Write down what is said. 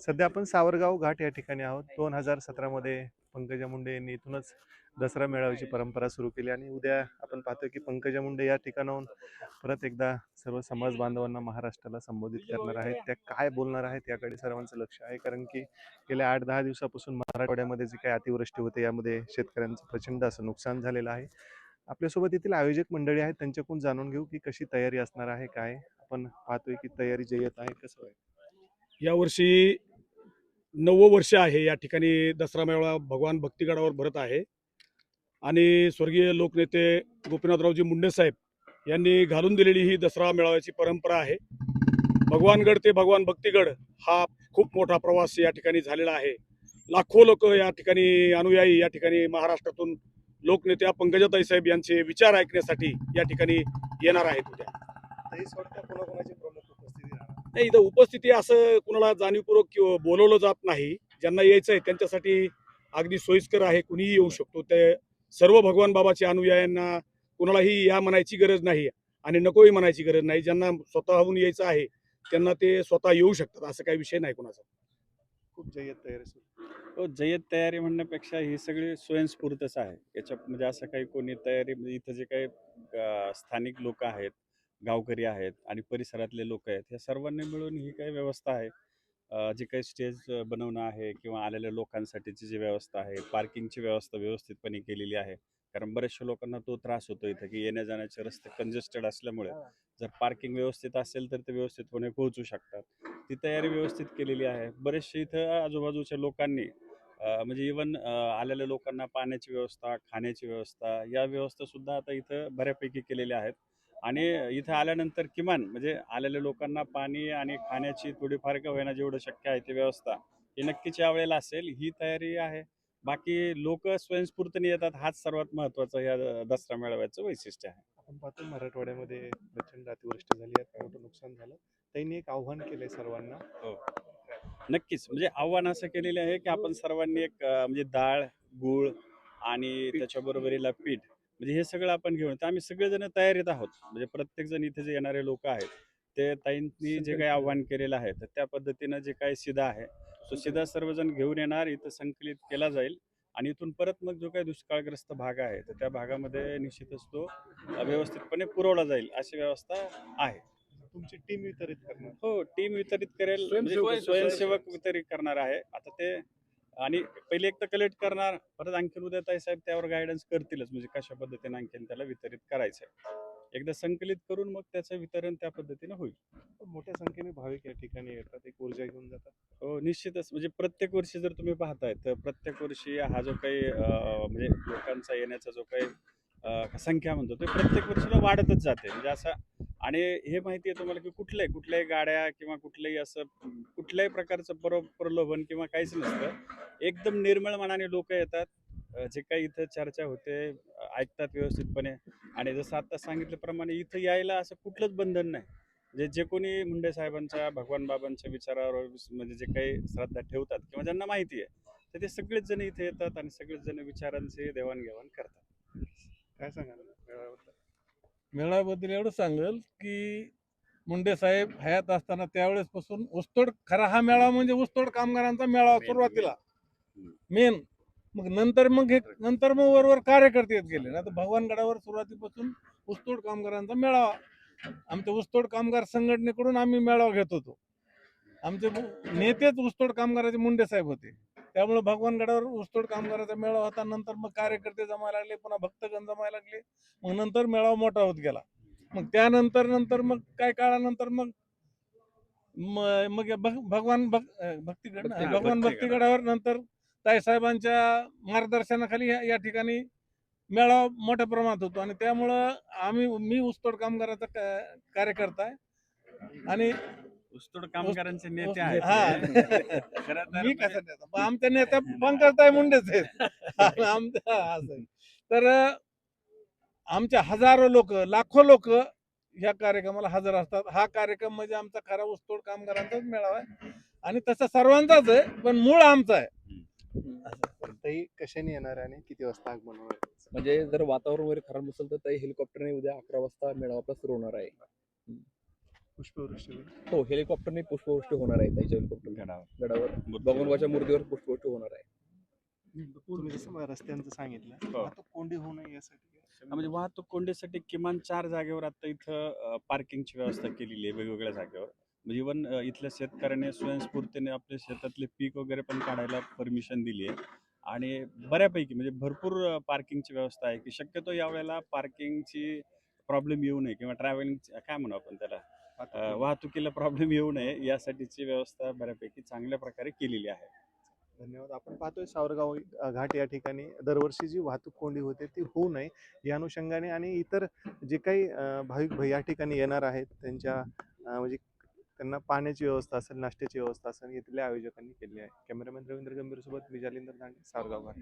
सध्या आपण सावरगाव घाट या ठिकाणी आहोत. दोन हजार सतरामध्ये पंकजा मुंडे यांनी इथूनच दसरा मेळाव्याची परंपरा सुरू केली आणि उद्या आपण पाहतोय की पंकजा मुंडे या ठिकाणाहून परत एकदा सर्व समाज बांधवांना महाराष्ट्राला संबोधित करणार आहेत. त्या काय बोलणार आहेत याकडे सर्वांचं लक्ष आहे. कारण की गेल्या आठ दहा दिवसापासून मराठवाड्यामध्ये जे काही अतिवृष्टी होते यामध्ये शेतकऱ्यांचं प्रचंड असं नुकसान झालेलं आहे. आपल्यासोबत येथील आयोजक मंडळी आहेत. त्यांच्याकडून जाणून घेऊ की कशी तयारी असणार आहे काय? आपण पाहतोय की तयारी जे येत आहे कसं आहे? यावर्षी नववं वर्ष आहे या ठिकाणी दसरा मेळावा भगवान भक्तिगडावर भरत आहे. आणि स्वर्गीय लोकनेते गोपीनाथरावजी मुंडे साहेब यांनी घालून दिलेली ही दसरा मेळाव्याची परंपरा आहे. भगवानगड ते भगवान भक्तिगड हा खूप मोठा प्रवास या ठिकाणी झालेला आहे. लाखो लोक या ठिकाणी अनुयायी या ठिकाणी महाराष्ट्रातून लोकनेत्या पंकजाताई साहेब यांचे विचार ऐकण्यासाठी या ठिकाणी येणार आहेत उद्या तरी स्वतः कोणाकोणाची प्रमुख उपस्थिती राहणार नाही इथं उपस्थिती असं कुणाला जाणीवपूर्वक किंवा बोलवलं जात नाही. ज्यांना यायचं आहे त्यांच्यासाठी अगदी सोयीस्कर आहे कुणीही येऊ शकतो. ते सर्व भगवान बाबाच्या अनुयायांना कुणालाही या म्हणायची गरज नाही आणि नकोही म्हणायची गरज नाही. ज्यांना स्वतःहून यायचं आहे त्यांना ते स्वतः येऊ शकतात असं काही विषय नाही कुणाचा. खूप जय्यत तयारी सुरू. हो जय्यत तयारी म्हणण्यापेक्षा ही सगळी स्वयंस्फूर्तच आहे. याच्या म्हणजे असं काही कोणी तयारी म्हणजे इथं जे काही स्थानिक लोक आहेत गावकरी आहेत आणि परिसरातले लोक आहेत ह्या सर्वांनी मिळून ही काही व्यवस्था आहे. जे काही स्टेज बनवणं आहे किंवा आलेल्या लोकांसाठीची जी व्यवस्था आहे पार्किंगची व्यवस्था व्यवस्थितपणे केलेली आहे. कारण बऱ्याचशा लोकांना तो त्रास होतो इथं की येण्या जाण्याचे रस्ते कंजेस्टेड असल्यामुळे जर पार्किंग व्यवस्थित असेल तर ते व्यवस्थितपणे पोहोचू शकतात. ती तयारी व्यवस्थित केलेली आहे. बरेचसे इथं आजूबाजूच्या लोकांनी म्हणजे इवन आलेल्या लोकांना पाण्याची व्यवस्था खाण्याची व्यवस्था या व्यवस्था सुद्धा आता इथं बऱ्यापैकी केलेल्या आहेत. आणि इथं आल्यानंतर किमान म्हणजे आलेल्या लोकांना पाणी आणि खाण्याची थोडीफार का होईना जेवढं शक्य आहे ती व्यवस्था ही नक्कीच यावेळेला असेल. ही तयारी आहे. बाकी लोक स्वयंस्फूर्तीने येतात हाच सर्वात महत्त्वाचं या दसरा मेळाव्याचं वैशिष्ट्य आहे. आपण पाहतो मराठवाड्यामध्ये प्रचंड अतिवृष्टी झाली आहे मोठं नुकसान झालं. त्यांनी एक आव्हान केलंय सर्वांना. नक्कीच. म्हणजे आव्हान असं केलेलं आहे की आपण सर्वांनी एक म्हणजे डाळ गूळ आणि त्याच्याबरोबरीला पीठ म्हणजे हे सगळं आपण घेऊन तर आम्ही सगळेजण तयारीत आहोत. म्हणजे प्रत्येक जण इथे जे येणारे लोक आहेत ते ताईंनी जे काही आव्हान केलेलं आहे तर त्या पद्धतीनं जे काही सिधा आहे तो सिधा सर्वजण घेऊन येणार. इथं संकलित केला जाईल आणि इथून परत मग जो काही दुष्काळग्रस्त भाग आहे तर त्या भागामध्ये निश्चितच तो व्यवस्थितपणे पुरवला जाईल अशी व्यवस्था आहे. तुमची टीम वितरित करणार. हो टीम वितरित करेल. म्हणजे स्वयंसेवक- स्वयंसेवक वितरित करणार आहे. आता ते आणि पहिले एक तर कलेक्ट करणार परत आणखीन उद्या ताई साहेब त्यावर गायडन्स करतीलच म्हणजे कशा पद्धतीने आणखीन त्याला वितरित करायचंय. एकदा संकलित करून मग त्याचं वितरण त्या पद्धतीने होईल. मोठ्या संख्येने भाविक या ठिकाणी येतात एक ऊर्जा घेऊन जातात. हो निश्चितच. म्हणजे प्रत्येक वर्षी जर तुम्ही पाहताय तर प्रत्येक वर्षी हा जो काही म्हणजे लोकांचा येण्याचा जो काही संख्या म्हणतो ते प्रत्येक वर्षीला वाढतच जाते. म्हणजे असं आणि हे माहिती आहे तुम्हाला की कुठल्याही कुठल्याही गाड्या किंवा कुठल्याही असं कुठल्याही प्रकारचं पर प्रलोभन किंवा काहीच नसतं. एकदम निर्मळ मनाने लोक येतात. जे काही इथं चर्चा होते ऐकतात व्यवस्थितपणे. आणि जसं आता सांगितल्याप्रमाणे इथं यायला असं कुठलंच बंधन नाही. म्हणजे जे कोणी मुंडे साहेबांच्या भगवान बाबांच्या विचारावर म्हणजे जे काही श्रद्धा ठेवतात किंवा ज्यांना माहिती आहे तर ते सगळेच जण इथे येतात आणि सगळेच जण विचारांचे देवाणघेवाण करतात. काय सांगाल? मेळाव्याबद्दल एवढं सांगेल की मुंडे साहेब हयात असताना त्यावेळेसपासून ऊसतोड खरा हा मेळावा म्हणजे ऊसतोड कामगारांचा मेळावा. सुरुवातीला. मेन मग नंतर मग हे नंतर मग वरवर कार्यकर्ते येत गेले. ना तर भगवानगडावर सुरुवातीपासून ऊसतोड कामगारांचा मेळावा. आमच्या ऊसतोड कामगार संघटनेकडून आम्ही मेळावा घेत होतो. आमचे नेतेच ऊसतोड कामगाराचे मुंडे साहेब होते. त्यामुळे भगवानगडावर ऊसतोड कामगाराचा मेळावा होता नंतर मग कार्यकर्ते जमायला लागले पुन्हा भक्तगण जमायला लागले मग नंतर मेळावा मोठा होत गेला मग त्यानंतर नंतर मग काय काळानंतर मग मग भगवान भग अं, भक्तिगड. भगवान भक्तिगड. भक्तिगडावर नंतर ताईसाहेबांच्या मार्गदर्शनाखाली या या ठिकाणी मेळावा मोठ्या प्रमाणात होतो आणि त्यामुळं आम्ही मी ऊसतोड कामगाराचा कार्यकर्ता आहे आणि ऊसतोड कामगारांचे नेते आहेत. खरं तर मी म्हणजे- कसं नेता मग आमच्या नेत्या पंकजताई मुंडेच आहेत. आमच्या असं आहे. तर आमच्या हजारो लोक लाखो लोक ह्या कार्यक्रमाला हजर असतात. हा कार्यक्रम म्हणजे आमचा खरा ऊसतोड कामगारांचाच मेळावा आहे. आणि तसा सर्वांचाच आहे पण मूळ आमचा आहे. तर ताई कशाने येणार आहे आणि किती वाजता आगमन होणार आहे? म्हणजे जर वातावरण वगैरे खराब नसेल तर त्या हेलिकॉप्टरने उद्या अकरा वाजता मेळावा आपला सुरू होणार आहे. पुष्पवृष्टी होईल. हो हेलिकॉप्टरने पुष्पवृष्टी होणार आहे त्याच्या हेलिकॉप्टर गडावर. गडावर मूर्तीवर पुष्पवृष्टी होणार आहे. तुम्ही जसं मला रस्त्यांचं सांगितलं हो. वाहतूक कोंडी होऊ नये यासाठी हा, म्हणजे वाहतूक कोंडीसाठी किमान चार जागेवर आता इथं पार्किंगची व्यवस्था केलेली आहे वेगवेगळ्या जागेवर. म्हणजे इवन इथल्या शेतकऱ्याने स्वयंस्फूर्तीने आपल्या शेतातले पीक वगैरे पण काढायला परमिशन दिली आहे. आणि बऱ्यापैकी म्हणजे भरपूर पार्किंगची व्यवस्था आहे की शक्यतो यावेळेला पार्किंगची प्रॉब्लेम येऊ नये किंवा ट्रॅव्हलिंग काय म्हणू आपण त्याला? अं, वाहतुकीला प्रॉब्लेम येऊ नये यासाठीची व्यवस्था बऱ्यापैकी चांगल्या प्रकारे केलेली आहे. धन्यवाद. आपण पाहतोय सावरगाव अ, घाट या ठिकाणी दरवर्षी जी वाहतूक कोंडी होते ती होऊ नये. या अनुषंगाने आणि इतर जे काही अ, भाविक भाई या ठिकाणी येणार आहेत त्यांच्या अ, म्हणजे त्यांना पाण्याची व्यवस्था असेल नाश्त्याची व्यवस्था असेल इथल्या आयोजकांनी केली आहे. कॅमेरामॅन रवींद्र गंभीर सोबत मी जालिंदर दांडे सावरगाव घाट.